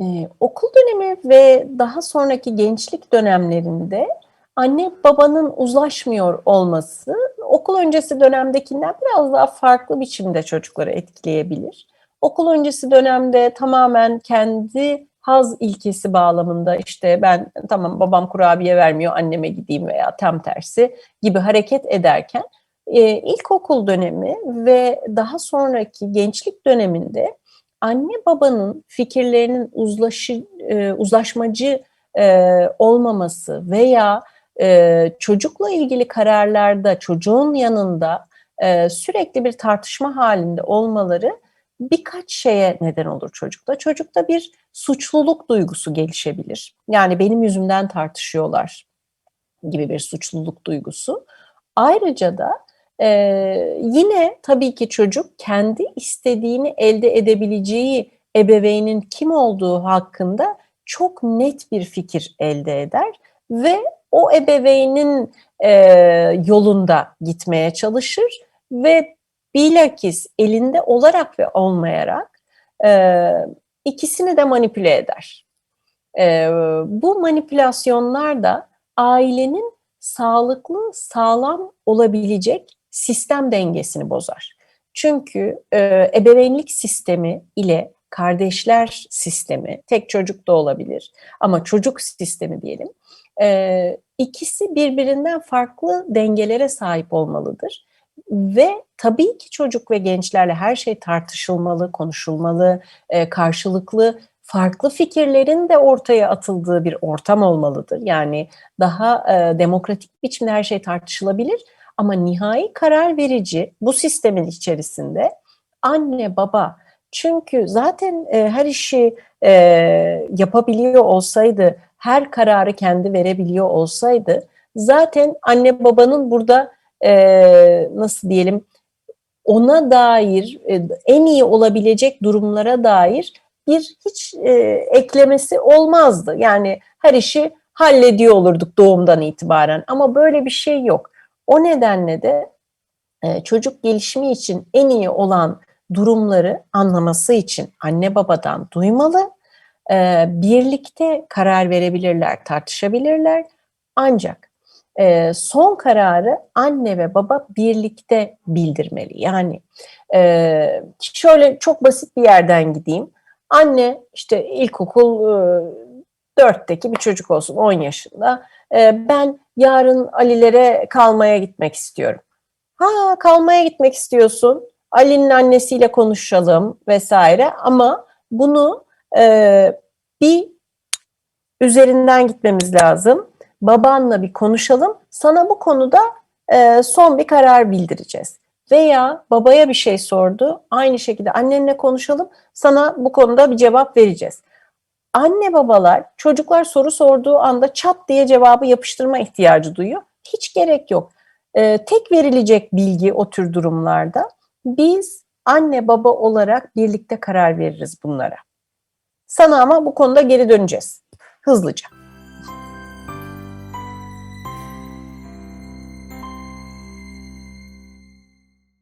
Eee, okul dönemi ve daha sonraki gençlik dönemlerinde anne babanın uzlaşmıyor olması, okul öncesi dönemdekinden biraz daha farklı biçimde çocukları etkileyebilir. Okul öncesi dönemde tamamen kendi haz ilkesi bağlamında, işte, ben tamam babam kurabiye vermiyor, anneme gideyim veya tam tersi gibi hareket ederken, eee, ilkokul dönemi ve daha sonraki gençlik döneminde anne babanın fikirlerinin uzlaşı eee, uzlaşmacı, eee, olmaması veya, eee, çocukla ilgili kararlarda çocuğun yanında, sürekli bir tartışma hâlinde olmaları birkaç şeye neden olur çocukta. Çocukta bir suçluluk duygusu gelişebilir. Yani benim yüzümden tartışıyorlar gibi bir suçluluk duygusu. Ayrıca da, eee, yine tabii ki çocuk kendi istediğini elde edebileceği ebeveynin kim olduğu hakkında çok net bir fikir elde eder ve o ebeveynin, eee, yolunda gitmeye çalışır ve bilakis elinde olarak ve olmayarak, eee, ikisini de manipüle eder. Eee, bu manipülasyonlar da ailenin sağlıklı, sağlam olabilecek sistem dengesini bozar. Çünkü, eee, ebeveynlik sistemi ile kardeşler sistemi, tek çocuk da olabilir ama çocuk sistemi diyelim, eee, ikisi birbirinden farklı dengelere sahip olmalıdır ve tabii ki çocuk ve gençlerle her şey tartışılmalı, konuşulmalı, eee, karşılıklı farklı fikirlerin de ortaya atıldığı bir ortam olmalıdır. Yani daha, eee, demokratik biçimde her şey tartışılabilir ama nihai karar verici bu sistemin içerisinde anne, baba. Çünkü zaten, eee, her işi, eee, yapabiliyor olsaydı, her kararı kendi verebiliyor olsaydı zaten anne babanın burada, eee, nasıl diyelim, ona dair, eee, en iyi olabilecek durumlara dair bir hiç, eee, eklemesi olmazdı. Yani her işi hallediyor olurduk doğumdan itibaren ama böyle bir şey yok. O nedenle de, eee, çocuk gelişimi için en iyi olan durumları anlaması için anne babadan duymalı, eee, birlikte karar verebilirler, tartışabilirler ancak, eee, son kararı anne ve baba birlikte bildirmeli. Yani, şöyle çok basit bir yerden gideyim. Anne, işte, ilkokul, ııı, 4'teki bir çocuk olsun, 10 yaşında, ben yarın Ali'lere kalmaya gitmek istiyorum. Ha, kalmaya gitmek istiyorsun, Ali'nin annesiyle konuşalım vs. ama bunu, eee, bir üzerinden gitmemiz lazım. Babanla bir konuşalım, sana bu konuda, eee, son bir karar bildireceğiz veya babaya bir şey sordu, aynı şekilde annenle konuşalım, sana bu konuda bir cevap vereceğiz. Anne babalar çocuklar soru sorduğu anda çat diye cevabı yapıştırma ihtiyacı duyuyor. Hiç gerek yok. Eee, tek verilecek bilgi o tür durumlarda, biz anne baba olarak birlikte karar veririz bunlara. Sana ama bu konuda geri döneceğiz hızlıca.